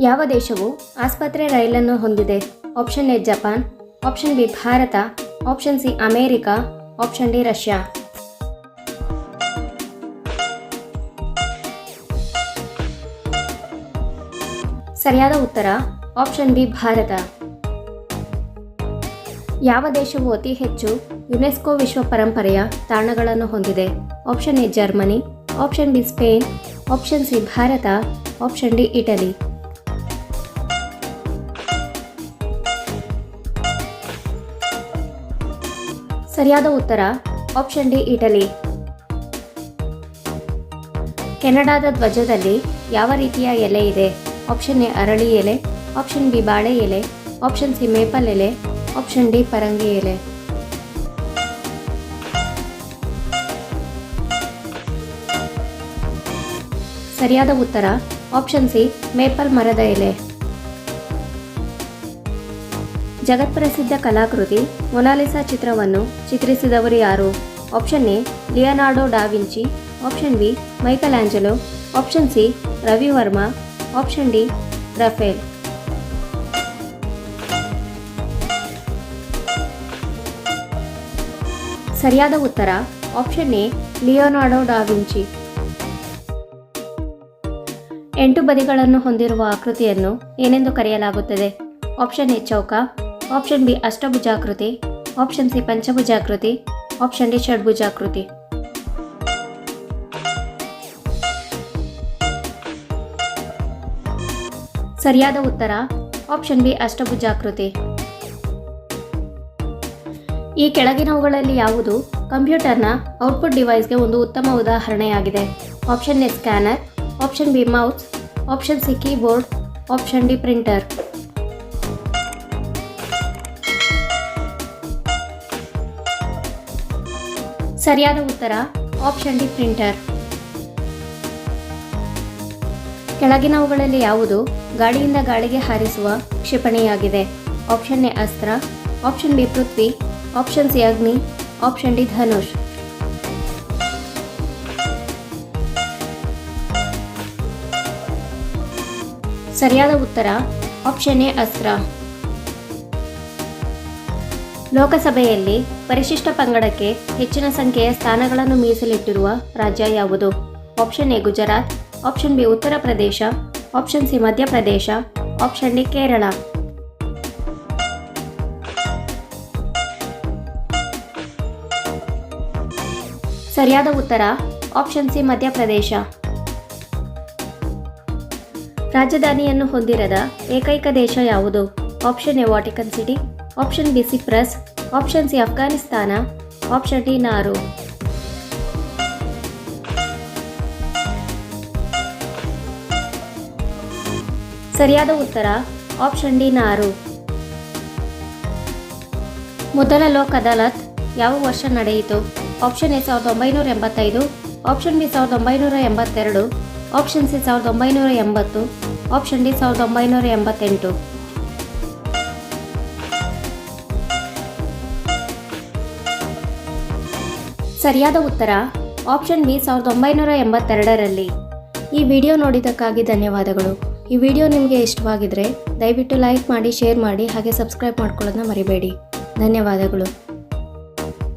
ಯಾವ ದೇಶವು ಆಸ್ಪತ್ರೆ ರೈಲನ್ನು ಹೊಂದಿದೆ? Option A Japan, option B Bharat, option C America, option D Russia. ಸರಿಯಾದ ಉತ್ತರ, ಆಪ್ಷನ್ ಬಿ ಭಾರತ. ಯಾವ ದೇಶವು ಅತಿ ಹೆಚ್ಚು ಯುನೆಸ್ಕೋ ವಿಶ್ವ ಪರಂಪರೆಯ ತಾಣಗಳನ್ನು ಹೊಂದಿದೆ? Option A Germany, option B Spain, option C Bharat, option D Italy. ಸರಿಯಾದ ಉತ್ತರ ಆಪ್ಷನ್ ಡಿ ಇಟಲಿ ಕೆನಡಾದ ಧ್ವಜದಲ್ಲಿ ಯಾವ ರೀತಿಯ ಎಲೆ ಇದೆ? ಆಪ್ಷನ್ ಎ, ಅರಳಿ ಎಲೆ ಆಪ್ಷನ್ ಬಿ, ಬಾಳೆ ಎಲೆ ಆಪ್ಷನ್ ಸಿ ಮೇಪಲ್ ಎಲೆ ಆಪ್ಷನ್ ಡಿ, ಪರಂಗಿ ಎಲೆ. ಸರಿಯಾದ ಉತ್ತರ ಆಪ್ಷನ್ ಸಿ ಮೇಪಲ್ ಮರದ ಎಲೆ. ಜಗತ್ಪ್ರಸಿದ್ಧ ಕಲಾಕೃತಿ ಮೊನಾಲಿಸಾ ಚಿತ್ರವನ್ನು ಚಿತ್ರಿಸಿದವರು ಯಾರು? Option A, Leonardo da Vinci option B Michelangelo option C Ravi Varma option D, Raphael. ಸರಿಯಾದ ಉತ್ತರ, ಆಪ್ಷನ್ ಎ, ಲಿಯೋನಾರ್ಡೋ ಡಾವಿಂಚಿ ಎಂಟು ಬದಿಗಳನ್ನು ಹೊಂದಿರುವ ಆಕೃತಿಯನ್ನು ಏನೆಂದು ಕರೆಯಲಾಗುತ್ತದೆ? ಆಪ್ಷನ್ ಎ, ಚೌಕ. ಆಪ್ಷನ್ ಬಿ ಅಷ್ಟಭುಜಾಕೃತಿ, ಆಪ್ಷನ್ ಸಿ ಪಂಚಭುಜಾಕೃತಿ, ಆಪ್ಷನ್ ಡಿ ಷಡ್ಭುಜಾಕೃತಿ. ಸರಿಯಾದ ಉತ್ತರ, ಆಪ್ಷನ್ ಬಿ ಅಷ್ಟಭುಜಾಕೃತಿ. ಈ ಕೆಳಗಿನವುಗಳಲ್ಲಿ ಯಾವುದು? ಕಂಪ್ಯೂಟರ್ನ ಔಟ್ಪುಟ್ ಡಿವೈಸ್ಗೆ ಒಂದು ಉತ್ತಮ ಉದಾಹರಣೆಯಾಗಿದೆ. Option A scanner, option B mouse, option C keyboard, option D printer. ಸರಿಯಾದ ಉತ್ತರ ಆಪ್ಷನ್ ಡಿ ಪ್ರಿಂಟರ್ ಕೆಳಗಿನವುಗಳಲ್ಲಿ ಯಾವುದು? ಗಾಳಿಯಿಂದ ಗಾಳಿಗೆ ಹಾರಿಸುವ ಕ್ಷಿಪಣಿಯಾಗಿದೆ. Option A Astra. Option B Prithvi. Option C Agni. Option D Dhanush. ಸರಿಯಾದ ಉತ್ತರ ಆಪ್ಷನ್ ಎ ಅಸ್ತ್ರ. ಲೋಕಸಭೆಯಲ್ಲಿ ಪರಿಶಿಷ್ಟ ಪಂಗಡಕ್ಕೆ ಹೆಚ್ಚಿನ ಸಂಖ್ಯೆಯ ಸ್ಥಾನಗಳನ್ನು ಮೀಸಲಿಟ್ಟಿರುವ ರಾಜ್ಯ ಯಾವುದು? Option A Gujarat, option B Uttar Pradesh, option C Madhya Pradesh option D Kerala. ಸರಿಯಾದ ಉತ್ತರ, ಆಪ್ಷನ್ ಸಿ ಮಧ್ಯಪ್ರದೇಶ ರಾಜಧಾನಿಯನ್ನು ಹೊಂದಿರದ ಏಕೈಕ ದೇಶ ಯಾವುದು? Option A Vatican City option B Cyprus option C Afghanistan option D Nauru ಸರಿಯಾದ ಉತ್ತರ ಆಪ್ಷನ್ ಡಿ ನಾರು ಮೊದಲ ಲೋಕ್ ಅದಾಲತ್ ಯಾವ ವರ್ಷ ನಡೆಯಿತು? ಆಪ್ಷನ್ ಎ ಸಾವಿರದ ಒಂಬೈನೂರ ಎಂಬತ್ತೈದು. ಆಪ್ಷನ್ ಬಿ ಸಾವಿರದ ಒಂಬೈನೂರ ಎಂಬತ್ತೆರಡು. ಆಪ್ಷನ್ ಸಿ ಸಾವಿರದ ಒಂಬೈನೂರ ಎಂಬತ್ತು. ಆಪ್ಷನ್ ಡಿ ಸಾವಿರದ ಒಂಬೈನೂರ ಎಂಬತ್ತೆಂಟು. ಸರಿಯಾದ ಉತ್ತರ ಆಪ್ಷನ್ ಬಿ ಸಾವಿರದ ಒಂಬೈನೂರ ಎಂಬತ್ತೆರಡರಲ್ಲಿ. ಈ ವಿಡಿಯೋ ನೋಡಿದ್ದಕ್ಕಾಗಿ ಧನ್ಯವಾದಗಳು. ಈ ವಿಡಿಯೋ ನಿಮಗೆ ಇಷ್ಟವಾಗಿದ್ದರೆ ದಯವಿಟ್ಟು ಲೈಕ್ ಮಾಡಿ ಶೇರ್ ಮಾಡಿ, ಹಾಗೆ ಸಬ್ಸ್ಕ್ರೈಬ್ ಮಾಡ್ಕೊಳ್ಳೋದನ್ನ ಮರಿಬೇಡಿ. ಧನ್ಯವಾದಗಳು.